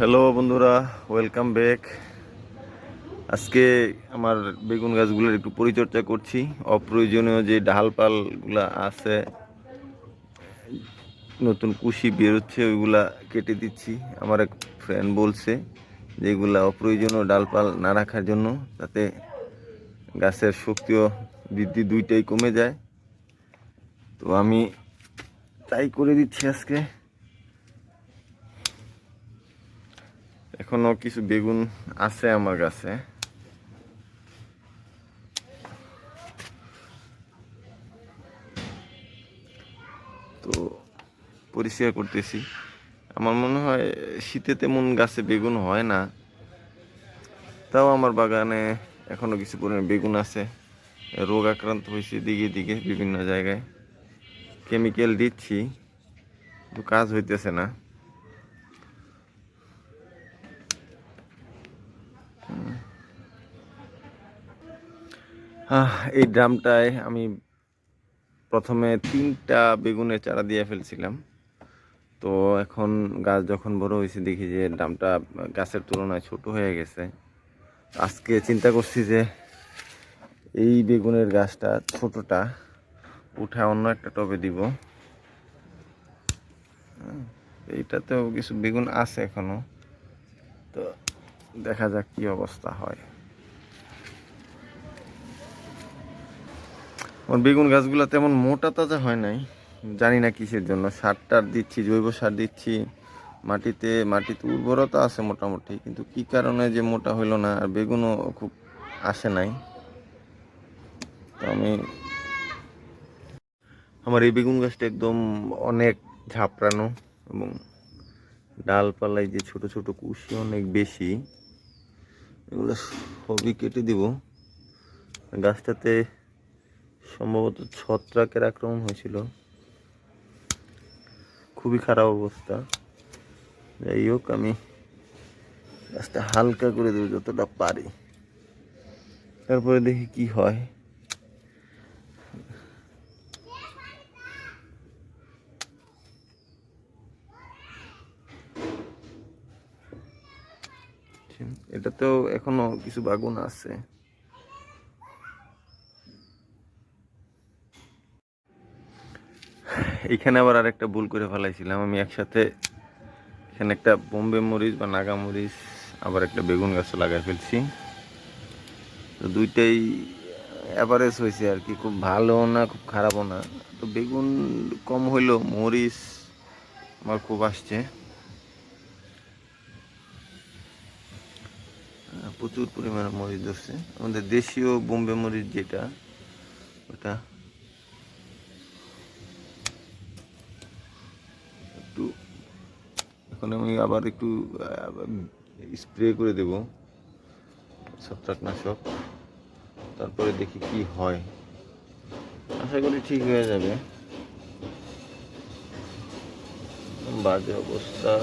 Hello বন্ধুরা welcome back আজকে আমার বেগুন গাছগুলোর একটু পরিচর্যা করছি। অপ্রয়োজনীয় যে ডালপালগুলা আছে, নতুন কুশি বেরোচ্ছে, ওইগুলা কেটে দিচ্ছি। আমার এক ফ্রেন্ড বলছে যে এগুলা অপ্রয়োজনীয় ডালপাল না রাখার জন্য তাতে গাছের শক্তিও বৃদ্ধি দুইটাই কমে যায়। তো আমি তাই করে দিচ্ছি আজকে। এখনও কিছু বেগুন আছে আমার কাছে। তো পরিষ্কার করতেছি। আমার মনে হয় শীতে তেমন গাছে বেগুন হয় না। তাও আমার বাগানে এখনও কিছু পরিমাণে বেগুন আছে। রোগ আক্রান্ত হয়েছে দিকে দিকে বিভিন্ন জায়গায়। কেমিক্যাল দিচ্ছি। কিন্তু কাজ হইতেছে না। এই ড্রামটায় আমি প্রথমে তিনটা বেগুনের চারা দিয়ে ফেলছিলাম। তো এখন গাছ যখন বড় হয়েছে, দেখি যে ড্রামটা গাছের তুলনায় ছোট হয়ে গেছে। আজকে চিন্তা করছি যে এই বেগুনের গাছটা ছোটটা, উঠে অন্য একটা টবে দিব। এইটাতেও কিছু বেগুন আছে এখনও। তো দেখা যাক কি অবস্থা হয়। আমার বেগুন গাছগুলো তেমন মোটা তাজা হয় নাই। জানি না কিসের জন্য। সার টার দিচ্ছি, জৈব সার দিচ্ছি। মাটিতে মাটিতে উর্বরতা আছে মোটামুটি, কিন্তু কি কারণে যে মোটা হইল না, আর বেগুনও খুব আসে নাই। তো আমি আমার এই বেগুন গাছটা একদম অনেক ঝাপড়ানো এবং ডালপালায় যে ছোট ছোট কুশি অনেক বেশি, এগুলো সবই কেটে দিব। গাছটাতে সম্ভবত ছত্রাকের আক্রমণ হয়েছিল। খুবই খারাপ অবস্থা। যাই হোক, আমি গাছটা হালকা করে দেবো যতটা পারি। তারপরে দেখি কি হয়। এটাতেও এখনও কিছু বাগুন আছে। এইখানে আবার আরেকটা ভুল করে ফেলাইছিলাম। আমি একসাথে এখানে একটা বোম্বে মরিচ বা নাগা মরিচ, আবার একটা বেগুন গাছ লাগাই ফেলছি। তো দুইটাই অ্যাভারেজ হয়েছে আর কি, খুব ভালো না, খুব খারাপও না। তো বেগুন কম হইলেও মরিচ আমার খুব আসছে। প্রচুর পরিমাণে মরিচ ধরছে। আমাদের দেশীয় বোম্বে মরিচ যেটা, ওটা একটু এখন আমি আবার একটু স্প্রে করে দেব ছত্রাকনাশক। তারপরে দেখি কি হয়। আশা করি ঠিক হয়ে যাবে। বাজে অবস্থা।